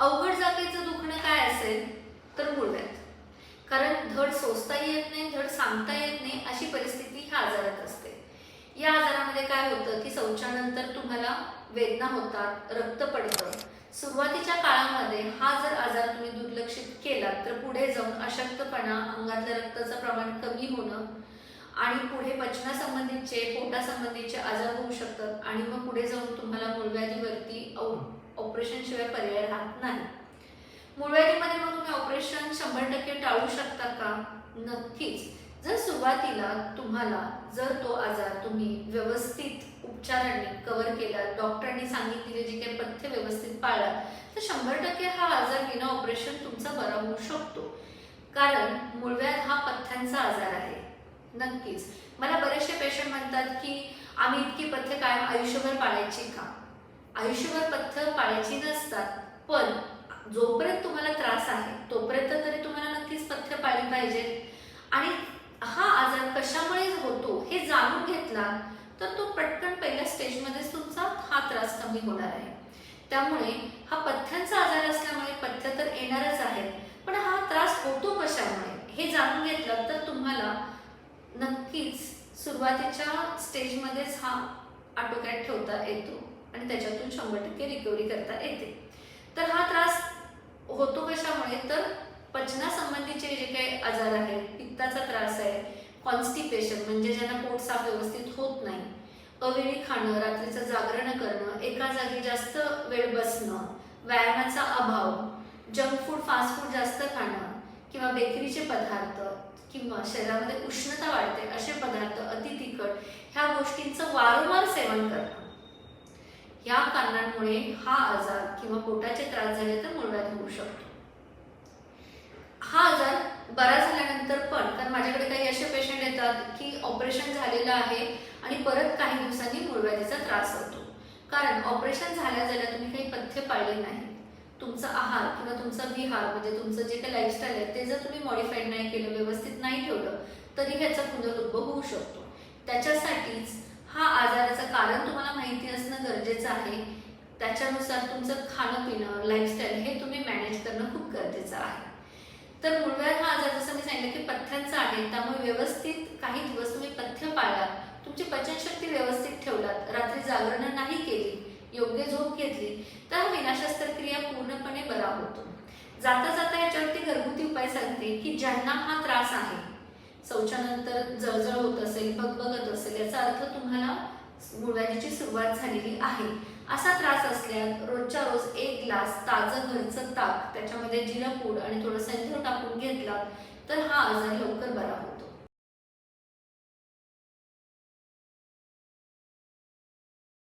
अवघड जागेचं दुखणं काय असेल तर मुळव्यात कारण धड सोसता येत नाही धड सांगता येत नाही अशी परिस्थिती ह्या आजारात असते. या आजारामध्ये काय होतं की शौचानंतर तुम्हाला वेदना होतात रक्त पडतं. सुरुवातीच्या काळामध्ये हा जर आजार तुम्ही दुर्लक्षित केला तर पुढे जाऊन अशक्तपणा अंगातल्या रक्ताचं प्रमाण कमी होणं आणि पुढे पचनासंबंधीचे पोटासंबंधीचे आजार होऊ शकतात. आणि मग पुढे जाऊन तुम्हाला मूळव्याधीवरती ऑपरेशन शिवाय पर्याय राहत नाही. मूळव्याधीमध्ये मग तुम्ही ऑपरेशन शंभर टक्के टाळू शकता का? नक्कीच. जर सुरुवातीला तुम्हाला जर तो आजार तुम्ही व्यवस्थित उपचारांनी कव्हर केला डॉक्टरांनी सांगितलेले जे काही पथ्य व्यवस्थित पाळला तर शंभर टक्के हा आजार विना ऑपरेशन तुमचा बरा होऊ शकतो. कारण मूळव्याध हा पथ्यांचा आजार आहे. नक्कीच. मला बरेचसे पेशंट म्हणतात की आम्ही इतकी पथ्य कायम आयुष्यभर पाळायची का? आयुष्यभर पथ्य पाळायची नसतात पण जोपर्यंत तुम्हाला त्रास आहे तोपर्यंत तरी तुम्हाला नक्कीच पथ्य पाळली पाहिजेत आणि हा आजार कशामुळे होतो हे जाणून घेतला तर तो पटकन पहिल्या स्टेजमध्येच तुमचा हा त्रास कमी होणार आहे. त्यामुळे हा पथ्यांचा आजार असल्यामुळे पथ्य तर येणारच आहे पण हा त्रास होतो कशामुळे हे जाणून घेतलं तर तुम्हाला नक्कीच. सुरुवातीच्या स्टेजमध्येच हा आटोक्यात ठेवता येतो आणि त्याच्यातून शंभर टक्के रिकव्हरी करता येते. तर हा त्रास होतो कशामुळे? तर पचनासंबंधीचे जे काही आजार आहेत पित्ताचा त्रास आहे कॉन्स्टिपेशन म्हणजे ज्यांना पोट साफ व्यवस्थित होत नाही अवेळी खाणं रात्रीचं जागरण करणं एका जागी जास्त वेळ बसणं व्यायामाचा अभाव जंक फूड फास्ट फूड जास्त खाणं किंवा बेकरीचे पदार्थ किंवा शरीरामध्ये उष्णता वाढते असे पदार्थ अति तिखट ह्या गोष्टींचं वारंवार सेवन करणं. या कारणांमुळे हा आजार किंवा पोटाचे त्रास झाले तर मूळव्याध होऊ शकतो. हा आजार बरा झाल्यानंतर पण कारण माझ्याकडे काही असे पेशंट येतात की ऑपरेशन झालेलं आहे आणि परत काही दिवसांनी मुळव्याधीचा त्रास होतो. कारण ऑपरेशन झाल्या झाल्या तुम्ही काही पथ्य पाळले नाही. तुमचा आहार किंवा तुमचा विहार म्हणजे तुमचं जे काही लाईफस्टाईल आहे ते जर तुम्ही मॉडिफाईड नाही केलं व्यवस्थित नाही ठेवलं तरी ह्याचा पुनरुद्भव होऊ शकतो. त्याच्यासाठीच हा आजाराचं कारण तुम्हाला माहिती असणं गरजेचं आहे. त्याच्यानुसार तुमचं खाणं पिणं लाईफस्टाईल हे तुम्ही मॅनेज करणं खूप गरजेचं आहे. तर मूळव्याध हा आजार जसं मी सांगितलं की पथ्यांचा आहे त्यामुळे व्यवस्थित काही दिवस तुम्ही पथ्य पाळलात तुमची पचनशक्ती व्यवस्थित ठेवलात रात्री जागरण नाही योग्य झोप घेतली तर विनाशस्त्रक्रिया पूर्णपणे बरा होतो. जाता जाता याच्यावरती घरगुती उपाय सांगते की ज्यांना हा त्रास आहे शौचानंतर जळजळ होत असेल बगबगत असेल याचा अर्थ तुम्हाला मूळव्याधीची सुरुवात झालेली आहे. असा त्रास असल्यास रोजच्या रोज एक ग्लास ताजं घरचं ताक त्याच्यामध्ये जिरपूड आणि थोडं सैंधव टाकून घेतला तर हा आजार लवकर बरा होतो